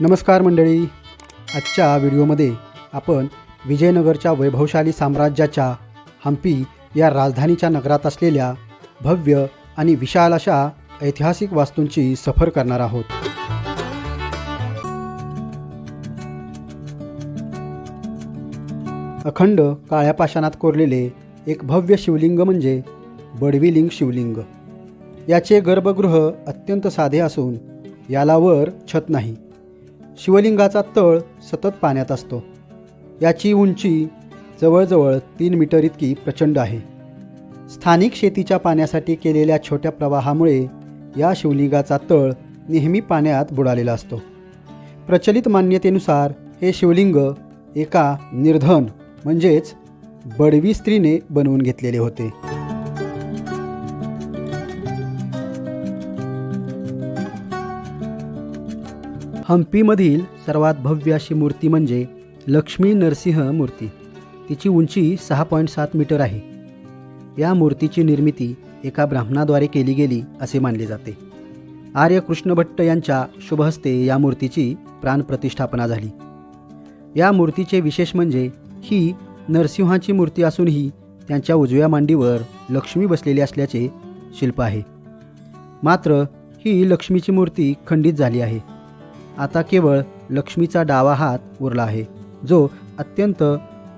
नमस्कार मंडळी. आजच्या व्हिडिओमध्ये आपण विजयनगरच्या वैभवशाली साम्राज्याच्या हम्पी या राजधानीच्या नगरात असलेल्या भव्य आणि विशाल अशा ऐतिहासिक वास्तूंची सफर करणार आहोत. अखंड काळ्या पाषाणात कोरलेले एक भव्य शिवलिंग म्हणजे बडवीलिंग शिवलिंग. याचे गर्भगृह अत्यंत साधे असून याला वर छत नाही. शिवलिंगाचा तळ सतत पाण्यात असतो. याची उंची जवळजवळ तीन मीटर इतकी प्रचंड आहे. स्थानिक शेतीच्या पाण्यासाठी केलेल्या छोट्या प्रवाहामुळे या शिवलिंगाचा तळ नेहमी पाण्यात बुडालेला असतो. प्रचलित मान्यतेनुसार हे शिवलिंग एका निर्धन म्हणजेच बडवी स्त्रीने बनवून घेतलेले होते. हम्पीमधील सर्वात भव्य अशी मूर्ती म्हणजे लक्ष्मी नरसिंह मूर्ती. तिची उंची सहा पॉईंट सात मीटर आहे. या मूर्तीची निर्मिती एका ब्राह्मणाद्वारे केली गेली असे मानले जाते. आर्य कृष्णभट्ट यांच्या शुभहस्ते या मूर्तीची प्राणप्रतिष्ठापना झाली. या मूर्तीचे विशेष म्हणजे ही नरसिंहाची मूर्ती असूनही त्यांच्या उजव्या मांडीवर लक्ष्मी बसलेली असल्याचे शिल्प आहे. मात्र ही लक्ष्मीची मूर्ती खंडित झाली आहे. आता केवळ लक्ष्मीचा डावा हात उरला आहे जो अत्यंत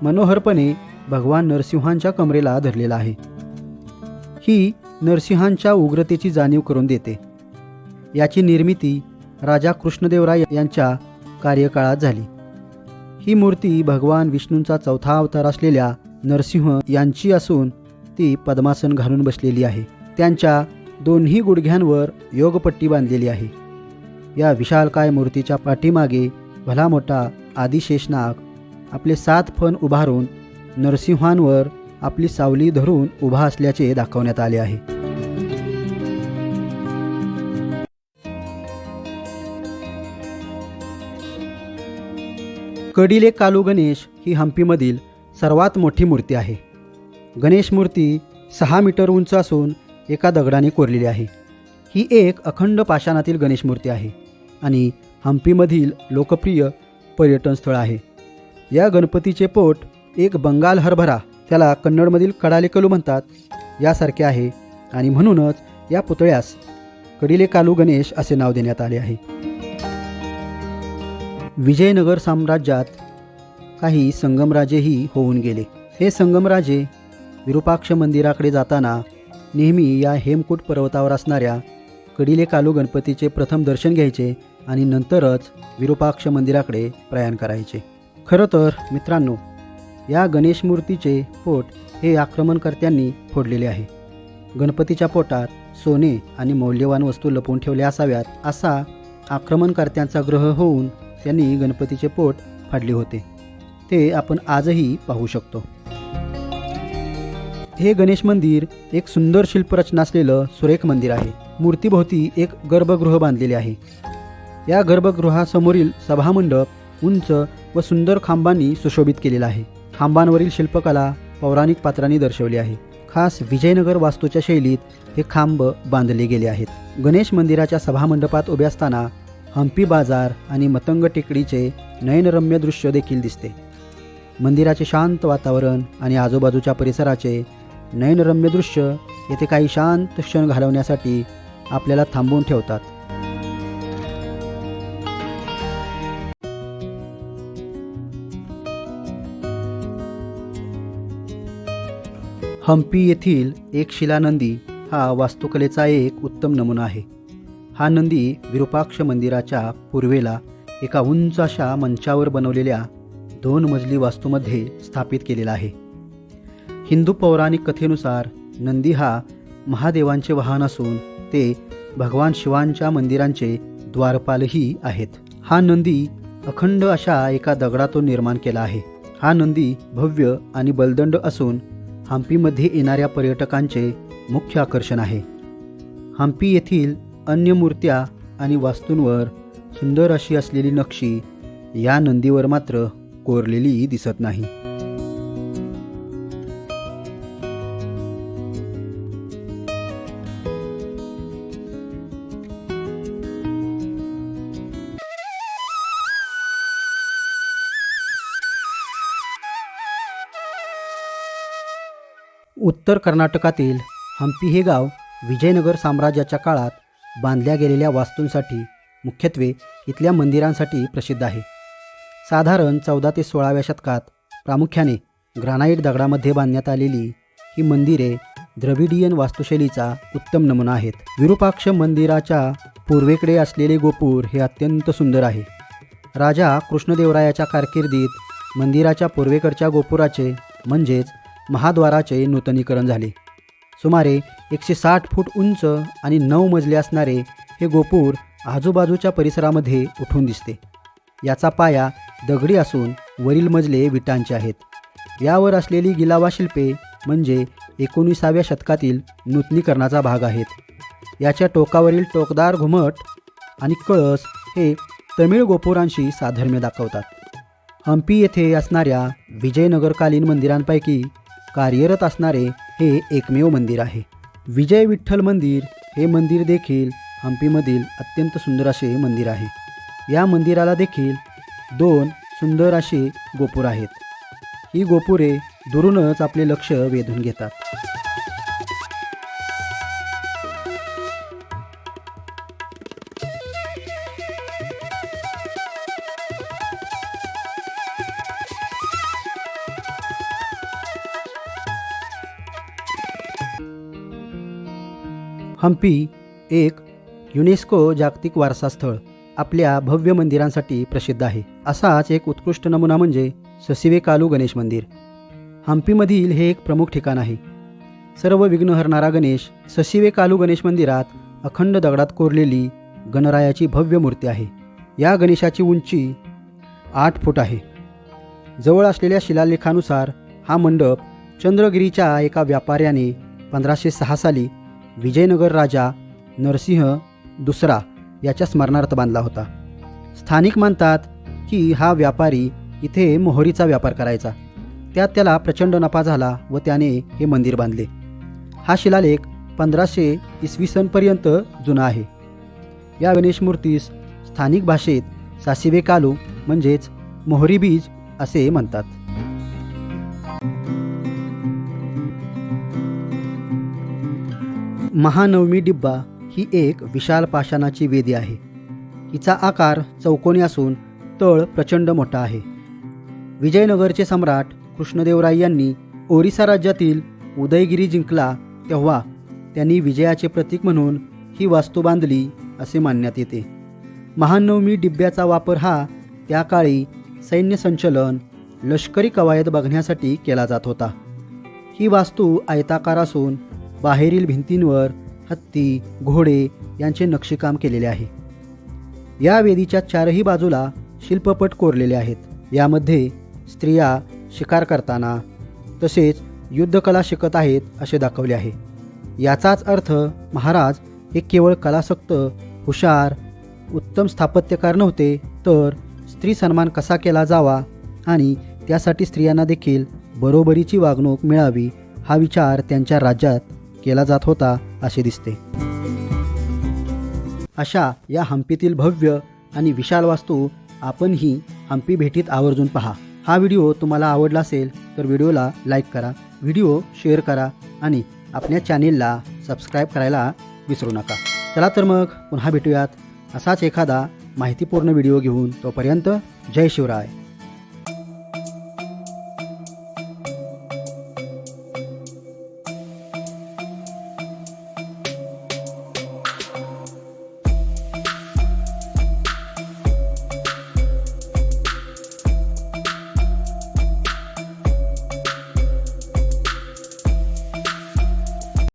मनोहरपणे भगवान नरसिंहांच्या कमरेला धरलेला आहे. ही नरसिंहांच्या उग्रतेची जाणीव करून देते. याची निर्मिती राजा कृष्णदेवराय यांच्या कार्यकाळात झाली. ही मूर्ती भगवान विष्णूंचा चौथा अवतार असलेल्या नरसिंह यांची असून ती पद्मासन घालून बसलेली आहे. त्यांच्या दोन्ही गुडघ्यांवर योगपट्टी बांधलेली आहे. या विशालकाय मूर्तीच्या पाठीमागे भला मोठा आदिशेषनाग आपले सात फण उभारून नरसिंहांवर आपली सावली धरून उभा असल्याचे दाखवण्यात आले आहे. कडिले कालू गणेश ही हम्पीमधील सर्वात मोठी मूर्ती आहे. गणेश मूर्ती सहा मीटर उंच असून एका दगडाने कोरलेली आहे. ही एक अखंड पाषाणातील गणेश मूर्ती आहे. आणि हम्पीमधील लोकप्रिय पर्यटन स्थळ आहे. या गणपतीचे पोट एक बंगाल हरभरा त्याला कन्नडमधील कडालेकलू म्हणतात यासारखे आहे आणि म्हणूनच या पुतळ्यास कडिले कालू गणेश असे नाव देण्यात आले आहे. विजयनगर साम्राज्यात काही संगमराजेही होऊन गेले. हे संगमराजे विरूपाक्ष मंदिराकडे जाताना नेहमी या हेमकूट पर्वतावर असणाऱ्या कडिले कालू गणपतीचे प्रथम दर्शन घ्यायचे आणि नंतरच विरूपाक्ष मंदिराकडे प्रयाण करायचे. खरं तर मित्रांनो या गणेश मूर्तीचे पोट हे आक्रमणकर्त्यांनी फोडलेले आहे. गणपतीच्या पोटात सोने आणि मौल्यवान वस्तू लपवून ठेवल्या असाव्यात असा आक्रमणकर्त्यांचा ग्रह होऊन त्यांनी गणपतीचे पोट फाडले होते. ते आपण आजही पाहू शकतो. हे गणेश मंदिर एक सुंदर शिल्परचना असलेलं सुरेख मंदिर आहे. मूर्तीभोवती एक गर्भगृह बांधलेले आहे. या गर्भगृहासमोरील सभामंडप उंच व सुंदर खांबांनी सुशोभित केलेला आहे. खांबांवरील शिल्पकला पौराणिक पात्रांनी दर्शवली आहे. खास विजयनगर वास्तूच्या शैलीत हे खांब बांधले गेले आहेत. गणेश मंदिराच्या सभामंडपात उभे असताना हम्पी बाजार आणि मतंग टेकडीचे नयनरम्य दृश्य देखील दिसते. मंदिराचे शांत वातावरण आणि आजूबाजूच्या परिसराचे नयनरम्य दृश्य येथे काही शांत क्षण घालवण्यासाठी आपल्याला थांबवून ठेवतात. हम्पी येथील एक शिलानंदी हा वास्तुकलेचा एक उत्तम नमुना आहे. हा नंदी विरूपाक्ष मंदिराच्या पूर्वेला एका उंच अशा मंचावर बनवलेल्या दोन मजली वास्तूमध्ये स्थापित केलेला आहे. हिंदू पौराणिक कथेनुसार नंदी हा महादेवांचे वाहन असून ते भगवान शिवांच्या मंदिरांचे द्वारपालही आहेत. हा नंदी अखंड अशा एका दगडातून निर्माण केला आहे. हा नंदी भव्य आणि बलदंड असून हम्पीमध्ये येणाऱ्या पर्यटकांचे मुख्य आकर्षण आहे. हम्पी येथील अन्य मूर्त्या आणि वास्तूंवर सुंदर अशी असलेली नक्षी या नंदीवर मात्र कोरलेली दिसत नाही. उत्तर कर्नाटकातील हम्पी हे गाव विजयनगर साम्राज्याच्या काळात बांधल्या गेलेल्या वास्तूंसाठी मुख्यत्वे इथल्या मंदिरांसाठी प्रसिद्ध आहे. साधारण चौदा ते सोळाव्या शतकात प्रामुख्याने ग्रानाईट दगडामध्ये बांधण्यात आलेली ही मंदिरे द्रविडियन वास्तुशैलीचा उत्तम नमुना आहेत. विरूपाक्ष मंदिराच्या पूर्वेकडे असलेले गोपूर हे अत्यंत सुंदर आहे. राजा कृष्णदेवरायाच्या कारकिर्दीत मंदिराच्या पूर्वेकडच्या गोपुराचे म्हणजेच महाद्वाराचे नूतनीकरण झाले. सुमारे एकशे साठ फूट उंच आणि नऊ मजले असणारे हे गोपूर आजूबाजूच्या परिसरामध्ये उठून दिसते. याचा पाया दगडी असून वरील मजले विटांचे आहेत. यावर असलेली गिलावा शिल्पे म्हणजे एकोणीसाव्या शतकातील नूतनीकरणाचा भाग आहेत. याच्या टोकावरील टोकदार घुमट आणि कळस हे तमिळ गोपुरांशी साधर्म्य दाखवतात. हम्पी येथे असणाऱ्या विजयनगरकालीन मंदिरांपैकी कार्यरत असणारे हे एकमेव मंदिर आहे. विजय विठ्ठल मंदिर हे मंदिर देखील हम्पीमधील अत्यंत सुंदर असे मंदिर आहे. या मंदिराला देखील दोन सुंदर अशी गोपूर आहेत. ही गोपुरे दुरूनच आपले लक्ष वेधून घेतात. हम्पी एक युनेस्को जागतिक वारसास्थळ आपल्या भव्य मंदिरांसाठी प्रसिद्ध आहे. असाच एक उत्कृष्ट नमुना म्हणजे ससिवे कालू गणेश मंदिर. हम्पीमधील हे एक प्रमुख ठिकाण आहे. सर्व विघ्न हरणारा गणेश ससिवे कालू गणेश मंदिरात अखंड दगडात कोरलेली गणरायाची भव्य मूर्ती आहे. या गणेशाची उंची आठ फूट आहे. जवळ असलेल्या शिलालेखानुसार हा मंडप चंद्रगिरीच्या एका व्यापाऱ्याने पंधराशे सहा साली विजयनगर राजा नरसिंह दुसरा याच्या स्मरणार्थ बांधला होता. स्थानिक मानतात की हा व्यापारी इथे मोहरीचा व्यापार करायचा. त्यात त्याला प्रचंड नफा झाला व त्याने हे मंदिर बांधले. हा शिलालेख पंधराशे इसवी सनपर्यंत जुना आहे. या गणेश मूर्तीस स्थानिक भाषेत सासिवे कालू म्हणजेच मोहरी बीज असे म्हणतात. महानवमी डिब्बा ही एक विशाल पाषाणाची वेदी आहे. हिचा आकार चौकोनी असून तळ प्रचंड मोठा आहे. विजयनगरचे सम्राट कृष्णदेवराय यांनी ओरिसा राज्यातील उदयगिरी जिंकला तेव्हा त्यांनी विजयाचे प्रतीक म्हणून ही वास्तू बांधली असे मानण्यात येते. महानवमी डिब्ब्याचा वापर हा त्या काळी सैन्य संचलन लष्करी कवायत बघण्यासाठी केला जात होता. ही वास्तू आयताकार असून बाहेरील भिंतींवर हत्ती घोडे यांचे नक्षीकाम केलेले आहे. या वेदीच्या चारही बाजूला शिल्पपट कोरलेले आहेत. यामध्ये स्त्रिया शिकार करताना तसेच युद्धकला शिकत आहेत असे दाखवले आहे. याचाच अर्थ महाराज हे केवळ कलासक्त हुशार उत्तम स्थापत्यकार नव्हते तर स्त्री सन्मान कसा केला जावा आणि त्यासाठी स्त्रियांना देखील बरोबरीची वागणूक मिळावी हा विचार त्यांच्या राज्यात केला जात होता असे दिसते. अशा या हंपीतील भव्य आणि विशाल वास्तू आपणही हंपी भेटीत आवर्जून पहा. हा व्हिडिओ तुम्हाला आवडला असेल तर व्हिडिओला लाईक करा व्हिडिओ शेअर करा आणि आपल्या चॅनेलला सबस्क्राईब करायला विसरू नका. चला तर मग पुन्हा भेटूयात असाच एखादा माहितीपूर्ण व्हिडिओ घेऊन तोपर्यंत जय शिवराय.